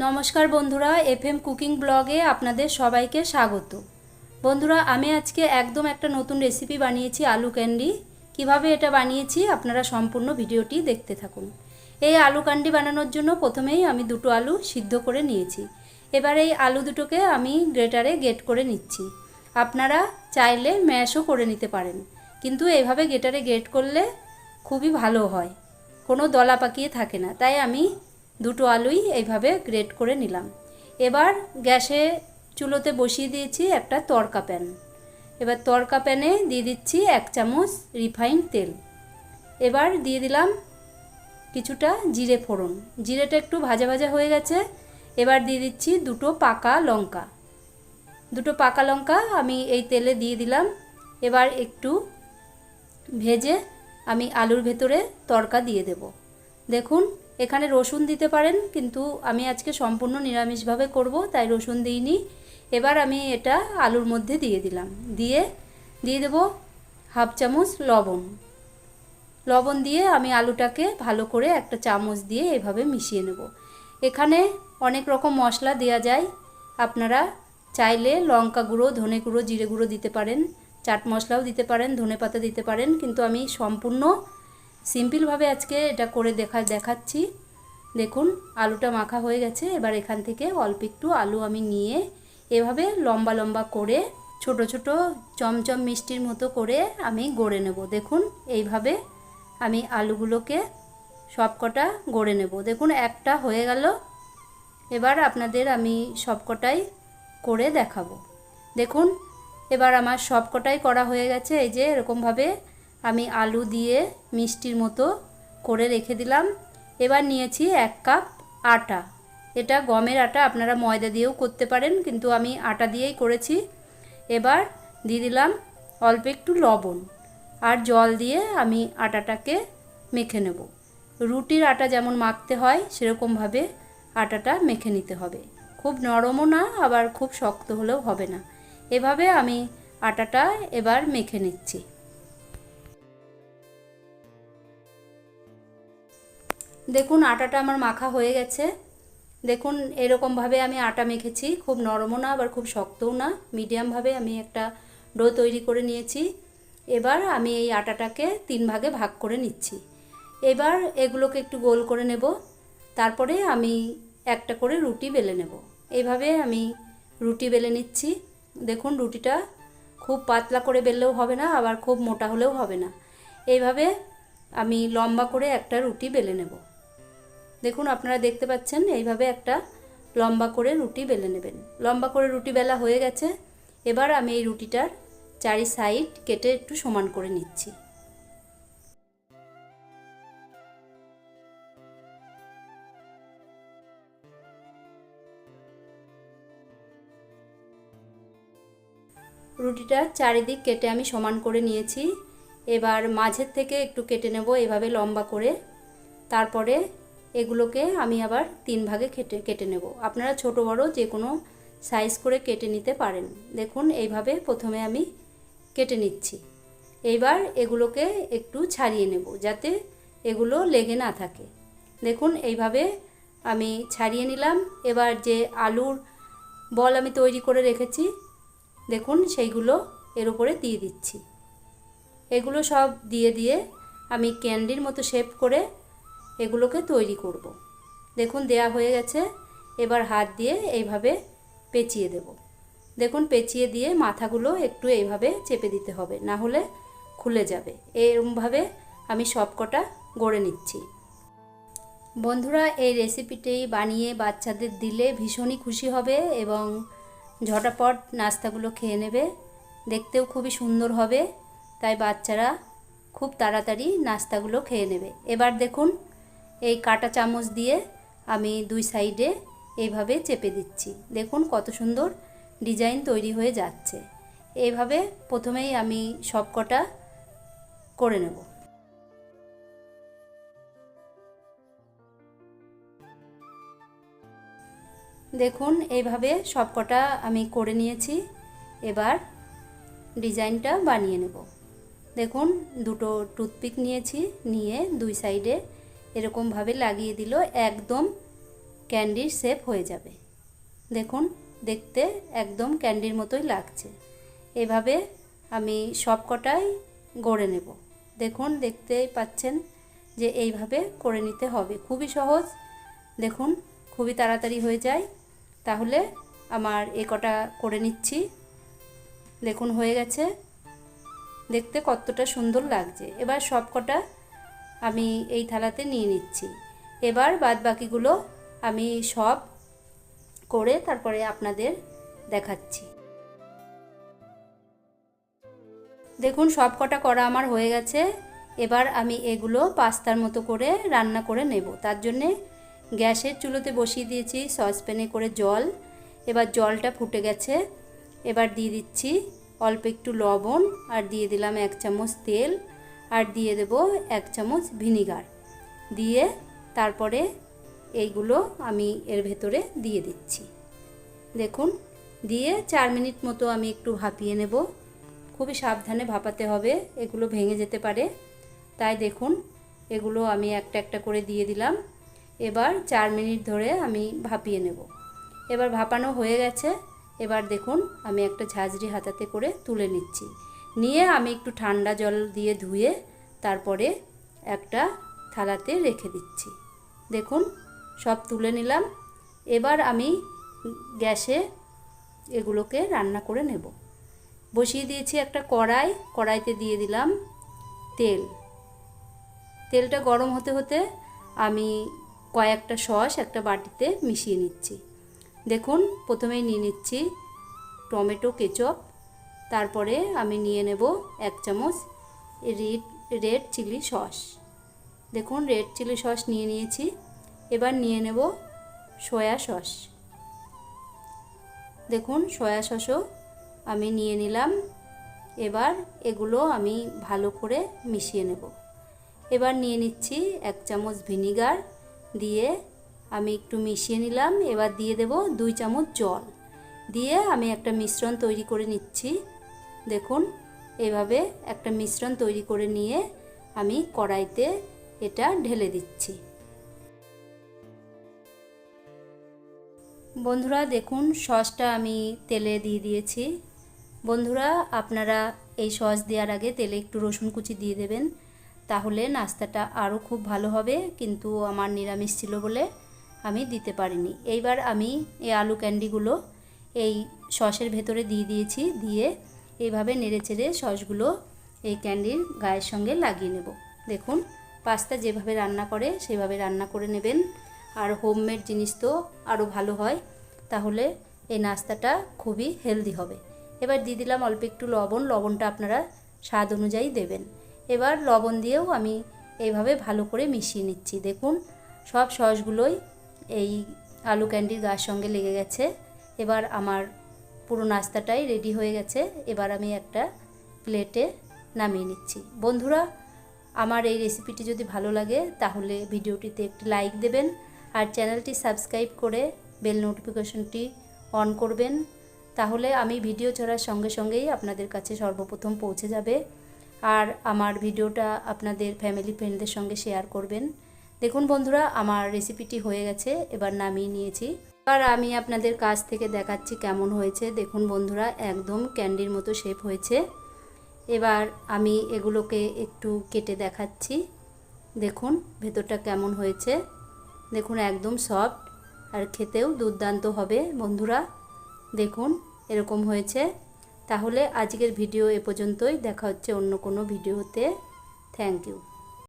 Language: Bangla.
নমস্কার বন্ধুরা, এফএম কুকিং ব্লগে আপনাদের সবাইকে স্বাগত। বন্ধুরা, আমি আজকে একদম একটা নতুন রেসিপি বানিয়েছি, আলু ক্যান্ডি। কীভাবে এটা বানিয়েছি আপনারা সম্পূর্ণ ভিডিওটি দেখতে থাকুন। এই আলু ক্যান্ডি বানানোর জন্য প্রথমেই আমি দুটো আলু সিদ্ধ করে নিয়েছি। এবার এই আলু দুটোকে আমি গ্রেটারে গেট করে নিচ্ছি। আপনারা চাইলে ম্যাশও করে নিতে পারেন, কিন্তু এভাবে গেটারে গেট করলে খুবই ভালো হয়। কোনো দলা পাকিয়ে থাকে না, তাই আমি দুটো আলুই এইভাবে গ্রেট করে নিলাম। এবার গ্যাসে চুলোতে বসিয়ে দিয়েছি একটা তরকা প্যান। এবার তরকা প্যানে দিয়ে দিচ্ছি এক চামচ রিফাইন তেল। এবার দিয়ে দিলাম কিছুটা জিরে ফোড়ন। জিরেটা একটু ভাজা ভাজা হয়ে গেছে। এবার দিয়ে দিচ্ছি দুটো পাকা লঙ্কা। দুটো পাকা লঙ্কা আমি এই তেলে দিয়ে দিলাম। এবার একটু ভেজে আমি আলুর ভেতরে তরকা দিয়ে দেব। দেখুন এখানে রসুন দিতে পারেন, কিন্তু আমি আজকে সম্পূর্ণ নিরামিষভাবে করব, তাই রসুন দিইনি। এবার আমি এটা আলুর মধ্যে দিয়ে দিলাম। দিয়ে দিয়ে দেব হাফ চামচ লবণ। লবণ দিয়ে আমি আলুটাকে ভালো করে একটা চামচ দিয়ে এভাবে মিশিয়ে নেব। এখানে অনেক রকম মশলা দেওয়া যায়। আপনারা চাইলে লঙ্কা গুঁড়ো, ধনে গুঁড়ো, জিরে গুঁড়ো দিতে পারেন। চাট মশলাও দিতে পারেন, ধনে পাতা দিতে পারেন, কিন্তু আমি সম্পূর্ণ সিম্পলভাবে আজকে এটা করে দেখা, দেখাচ্ছি। দেখুন, আলুটা মাখা হয়ে গেছে। এবার এখান থেকে অল্প একটু আলু আমি নিয়ে এভাবে লম্বা লম্বা করে ছোট ছোট চমচম মিষ্টির মতো করে আমি গড়ে নেব। দেখুন, এইভাবে আমি আলুগুলোকে সবকটা গড়ে নেব। দেখুন, একটা হয়ে গেল। এবার আপনাদের আমি সবকটাই করে দেখাবো। দেখুন, এবার আমার সবকটাই করা হয়ে গেছে। এই যে এরকমভাবে আমি আলু দিয়ে মিষ্টির মতো করে রেখে দিলাম। এবার নিয়েছি এক কাপ আটা। এটা গমের আটা, আপনারা ময়দা দিয়েও করতে পারেন, কিন্তু আমি আটা দিয়েই করেছি। এবার দিয়ে দিলাম অল্প একটু লবণ আর জল দিয়ে আমি আটাটাকে মেখে নেব। রুটির আটা যেমন মাখতে হয়, সেরকমভাবে আটাটা মেখে নিতে হবে। খুব নরমও না, আবার খুব শক্ত হলেও হবে না। এভাবে আমি আটাটা এবার মেখে নিচ্ছি। দেখুন আটাটা আমার মাখা হয়ে গেছে। দেখুন এরকমভাবে আমি আটা মেখেছি। খুব নরমও না, আবার খুব শক্তও না। মিডিয়ামভাবে আমি একটা ডো তৈরি করে নিয়েছি। এবার আমি এই আটাটাকে তিন ভাগে ভাগ করে নিচ্ছি। এবার এগুলোকে একটু গোল করে নেব। তারপরে আমি একটা করে রুটি বেলে নেব। এইভাবে আমি রুটি বেলে নিচ্ছি। দেখুন রুটিটা খুব পাতলা করে বেললেও হবে না, আবার খুব মোটা হলেও হবে না। এইভাবে আমি লম্বা করে একটা রুটি বেলে নেব। দেখুন, আপনারা দেখতে পাচ্ছেন, এইভাবে একটা লম্বা করে রুটি বেলে নেবেন। লম্বা করে রুটি বেলা হয়ে গেছে, এবার আমি এই রুটিটার চারি সাইড কেটে একটু সমান করে নিচ্ছি। রুটিটা চারিদিক কেটে আমি সমান করে নিয়েছি। এবার মাঝের থেকে একটু কেটে নেব, এভাবে লম্বা করে। তারপরে এগুলোকে আমি আবার তিন ভাগে কেটে কেটে নেব। আপনারা ছোট, বড় যে কোনো সাইজ করে কেটে নিতে পারেন। দেখুন, এইভাবে প্রথমে আমি কেটে নিচ্ছি। এইবার এগুলোকে একটু ছাড়িয়ে নেব যাতে এগুলো লেগে না থাকে। দেখুন, এইভাবে আমি ছাড়িয়ে নিলাম। এবার যে আলুর বল আমি তৈরি করে রেখেছি, দেখুন, সেইগুলো এর উপরে দিয়ে দিচ্ছি। এগুলো সব দিয়ে দিয়ে আমি ক্যান্ডির মতো শেপ করে এগুলোকে তৈরি করব। দেখুন, দেয়া হয়ে গেছে। এবার হাত দিয়ে এইভাবে পেঁচিয়ে দেব। দেখুন, পেঁচিয়ে দিয়ে মাথাগুলো একটু এইভাবে চেপে দিতে হবে, না হলে খুলে যাবে। এরমভাবে আমি সবকটা গড়ে নিচ্ছি। বন্ধুরা, এই রেসিপিটি বানিয়ে বাচ্চাদের দিলে ভীষণই খুশি হবে এবং ঝটাপট নাস্তাগুলো খেয়ে নেবে। দেখতেও খুবই সুন্দর হবে, তাই বাচ্চারা খুব তাড়াতাড়ি নাস্তাগুলো খেয়ে নেবে। এবার দেখুন এই কাটা চামচ দিয়ে আমি দুই সাইডে এইভাবে চেপে দিচ্ছি। দেখুন কত সুন্দর ডিজাইন তৈরি হয়ে যাচ্ছে। এইভাবে প্রথমেই আমি সবকটা করে নেব। দেখুন এইভাবে সবকটা আমি করে নিয়েছি। এবার ডিজাইনটা বানিয়ে নেব। দেখুন দুটো টুথপিক নিয়েছি, নিয়ে দুই সাইডে এরকমভাবে লাগিয়ে দিল একদম ক্যান্ডির শেপ হয়ে যাবে। দেখুন, দেখতে একদম ক্যান্ডির মতোই লাগছে। এভাবে আমি সব কটাই গড়ে নেব। দেখুন, দেখতেই পাচ্ছেন যে এইভাবে করে নিতে হবে। খুবই সহজ। দেখুন, খুবই তাড়াতাড়ি হয়ে যায়। তাহলে আমার এ কটা করে নিচ্ছি। দেখুন, হয়ে গেছে। দেখতে কতটা সুন্দর লাগছে। এবার সব কটা আমি এই থালাতে নিয়ে নিচ্ছি। এবার বাদ বাকিগুলো আমি সব করে তারপরে আপনাদের দেখাচ্ছি। দেখুন সব কটা করা আমার হয়ে গেছে। এবার আমি এগুলো পাস্তার মতো করে রান্না করে নেব। তার জন্যে গ্যাসের চুলোতে বসিয়ে দিয়েছি সসপ্যানে করে জল। এবার জলটা ফুটে গেছে। এবার দিয়ে দিচ্ছি অল্প একটু লবণ আর দিয়ে দিলাম এক চামচ তেল। আর দিয়ে দেব এক চামচ ভিনিগার। দিয়ে তারপরে এইগুলো আমি এর ভেতরে দিয়ে দিচ্ছি। দেখুন, দিয়ে চার মিনিট মতো আমি একটু ভাপিয়ে নেব। খুবই সাবধানে ভাপাতে হবে, এগুলো ভেঙে যেতে পারে। তাই দেখুন, এগুলো আমি একটা একটা করে দিয়ে দিলাম। এবার চার মিনিট ধরে আমি ভাপিয়ে নেব। এবার ভাপানো হয়ে গেছে। এবার দেখুন, আমি একটা ঝাঁঝরি হাতাতে করে তুলে নিচ্ছি। নিয়ে আমি একটু ঠান্ডা জল দিয়ে ধুয়ে তারপরে একটা থালাতে রেখে দিচ্ছি। দেখুন, সব তুলে নিলাম। এবার আমি গ্যাসে এগুলোকে রান্না করে নেব। বসিয়ে দিয়েছি একটা কড়াই। কড়াইতে দিয়ে দিলাম তেল। তেলটা গরম হতে হতে আমি কয়েকটা সস একটা বাটিতে মিশিয়ে নিচ্ছি। দেখুন, প্রথমেই নিয়ে নিচ্ছি টমেটো, কেচপ তারপরে আমি নিয়ে নেব এক চামচ রেড রেড চিলি সস। দেখুন, রেড চিলি সস নিয়ে নিয়েছি। এবার নিয়ে নেব সয়া সস। দেখুন, সয়া সসও আমি নিয়ে নিলাম। এবার এগুলো আমি ভালো করে মিশিয়ে নেব। এবার নিয়ে নিচ্ছি এক চামচ ভিনিগার দিয়ে আমি একটু মিশিয়ে নিলাম। এবার দিয়ে দেব দুই চামচ জল। দিয়ে আমি একটা মিশ্রণ তৈরি করে নিচ্ছি। দেখুন, এভাবে একটা মিশ্রণ তৈরি করে নিয়ে আমি কড়াইতে এটা ঢেলে দিচ্ছি। বন্ধুরা, দেখুন, সসটা আমি তেলে দিয়ে দিয়েছি। বন্ধুরা, আপনারা এই সস দেওয়ার আগে তেলে একটু রসুন কুচি দিয়ে দেবেন। তাহলে নাস্তাটা আরও খুব ভালো হবে, কিন্তু আমার নিরামিষ ছিল বলে আমি দিতে পারিনি। এইবার আমি এই আলু ক্যান্ডিগুলো এই সসের ভেতরে দিয়ে দিয়েছি, দিয়ে এইভাবে চেড়ে সসগুলো এই ক্যান্ডির গায়ের সঙ্গে লাগিয়ে নেব। দেখুন, পাস্তা যেভাবে রান্না করে সেভাবে রান্না করে নেবেন। আর হোমমেড জিনিস তো আরও ভালো হয়, তাহলে এই নাস্তাটা খুবই হেলদি হবে। এবার দিয়ে দিলাম অল্প একটু লবণ। লবণটা আপনারা স্বাদ অনুযায়ী দেবেন। এবার লবণ দিয়েও আমি এইভাবে ভালো করে মিশিয়ে নিচ্ছি। দেখুন, সব সসগুলোই এই আলু ক্যান্ডির গায়ের সঙ্গে লেগে গেছে। এবার আমার পুরো নাস্তাটাই রেডি হয়ে গেছে। এবার আমি একটা প্লেটে নামিয়ে নিচ্ছি। বন্ধুরা, আমার এই রেসিপিটি যদি ভালো লাগে, তাহলে ভিডিওটিতে একটি লাইক দেবেন আর চ্যানেলটি সাবস্ক্রাইব করে বেল নোটিফিকেশনটি অন করবেন। তাহলে আমি ভিডিও ছাড়ার সঙ্গে সঙ্গেই আপনাদের কাছে সর্বপ্রথম পৌঁছে যাবে আর আমার ভিডিওটা আপনাদের ফ্যামিলি ফ্রেন্ডদের সঙ্গে শেয়ার করবেন। দেখুন বন্ধুরা, আমার রেসিপিটি হয়ে গেছে। এবার নামিয়ে নিয়েছি। এবার আমি আপনাদের কাছ থেকে দেখাচ্ছি কেমন হয়েছে। দেখুন বন্ধুরা, একদম ক্যান্ডির মতো শেপ হয়েছে। এবার আমি এগুলোকে একটু কেটে দেখাচ্ছি। দেখুন ভেতরটা কেমন হয়েছে। দেখুন একদম সফট আর খেতেও দুর্দান্ত হবে বন্ধুরা। দেখুন এরকম হয়েছে। তাহলে আজকের ভিডিও এ পর্যন্তই। দেখা হচ্ছে অন্য কোনো ভিডিওতে। Thank you